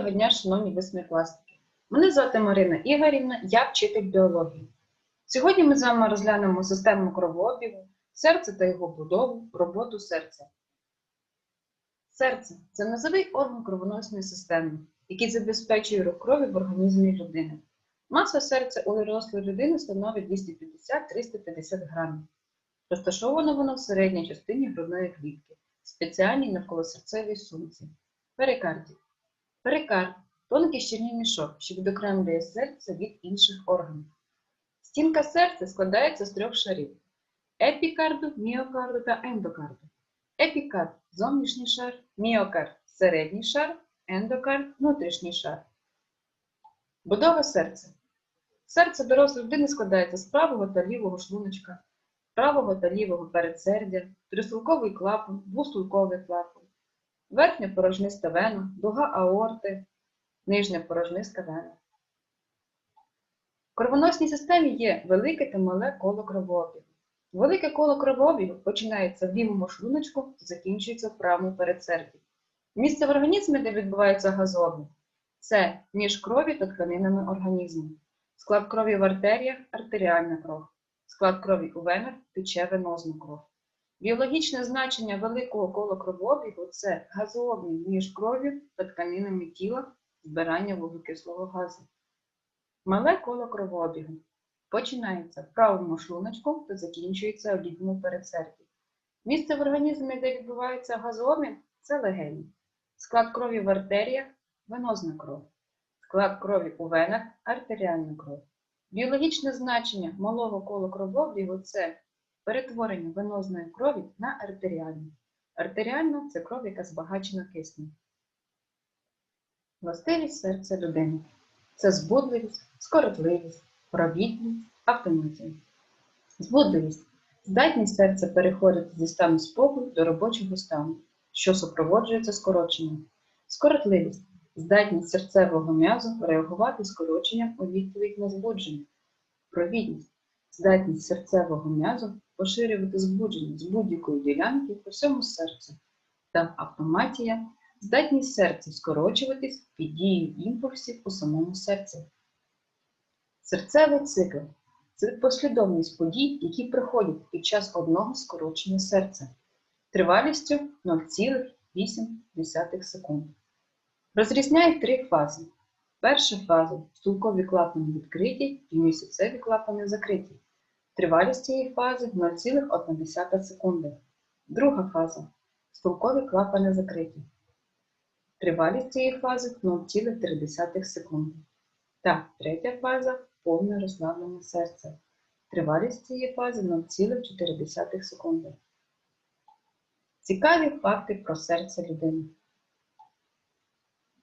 Доброго дня, шановні восьмикласники. Мене звати Марина Ігорівна, я вчитель біології. Сьогодні ми з вами розглянемо систему кровообігу, серце та його будову, роботу серця. Серце це низовий орган кровоносної системи, який забезпечує рух крові в організмі людини. Маса серця у дорослої людини становить 250-350 грамів. Розташовано воно в середній частині грудної клітки, спеціальній навколосерцевій сумці. Перикардій. Перикард тонкий щільний мішок, що відокремлює серце від інших органів. Стінка серця складається з трьох шарів: епікарду, міокарду та ендокарду. Епікард зовнішній шар, міокард середній шар, ендокард внутрішній шар. Будова серця. Серце дорослої людини складається з правого та лівого шлуночка, правого та лівого передсердя, трисулковий клапан, двостулковий клапан, верхня порожниста вена, дуга аорти, нижня порожниста вена. В кровоносній системі є велике та мале коло кровообігу. Велике коло кровообігу починається в лівому шлуночку та закінчується в правому передсерді. Місце в організмі, де відбувається газообмін, це між крові та тканинами організму. Склад крові в артеріях артеріальна кров. Склад крові у венах тече венозна кров. Біологічне значення великого кола кровообігу це газообмін між кров'ю та тканинами тіла, збирання вуглекислого газу. Мале коло кровообігу починається в правому шлуночку та закінчується в лівому передсерді. Місце в організмі, де відбувається газообмін, це легені. Склад крові в артеріях венозна кров. Склад крові у венах артеріальна кров. Біологічне значення малого кола кровообігу це перетворення венозної крові на артеріальну. Артеріальна це кров, яка збагачена киснем. Властивість серця людини це збудливість, скоротливість, провідність, автоматія. Збудливість здатність серця переходити зі стану спокою до робочого стану, що супроводжується скороченням. Скоротливість здатність серцевого м'язу реагувати скороченням у відповідь на збудження. Провідність здатність серцевого м'язу поширювати збудження з будь-якої ділянки по всьому серцю. Та автоматія здатність серця скорочуватись під дією імпульсів у самому серці. Серцевий цикл це послідовність подій, які приходять під час одного скорочення серця тривалістю 0,8 секунд. Розрізняють три фази. Перша фаза стулкові клапани відкриті і місяцеві клапани закриті. Тривалість цієї фази 0,1 секунди. Друга фаза стулкові клапани закриті. Тривалість цієї фази 0,3 секунди. Та третя фаза повне розслаблення серця. Тривалість цієї фази 0,4 секунди. Цікаві факти про серце людини.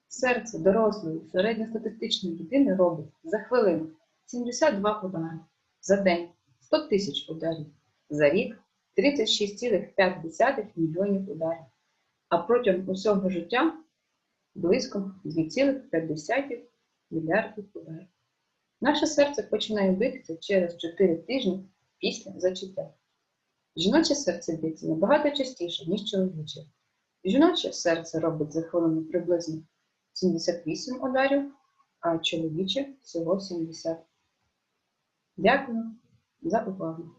Серце дорослої середньостатистичної людини робить за хвилину 72 удари, за день 100 тисяч ударів, за рік 36,5 мільйонів ударів, а протягом усього життя близько 2,5 мільярдів ударів. Наше серце починає битися через 4 тижні після зачаття. Жіноче серце б'ється набагато частіше, ніж чоловіче. Жіноче серце робить за хвилину приблизно 78 ударів, а чоловіче всього 70. Дякую за увагу!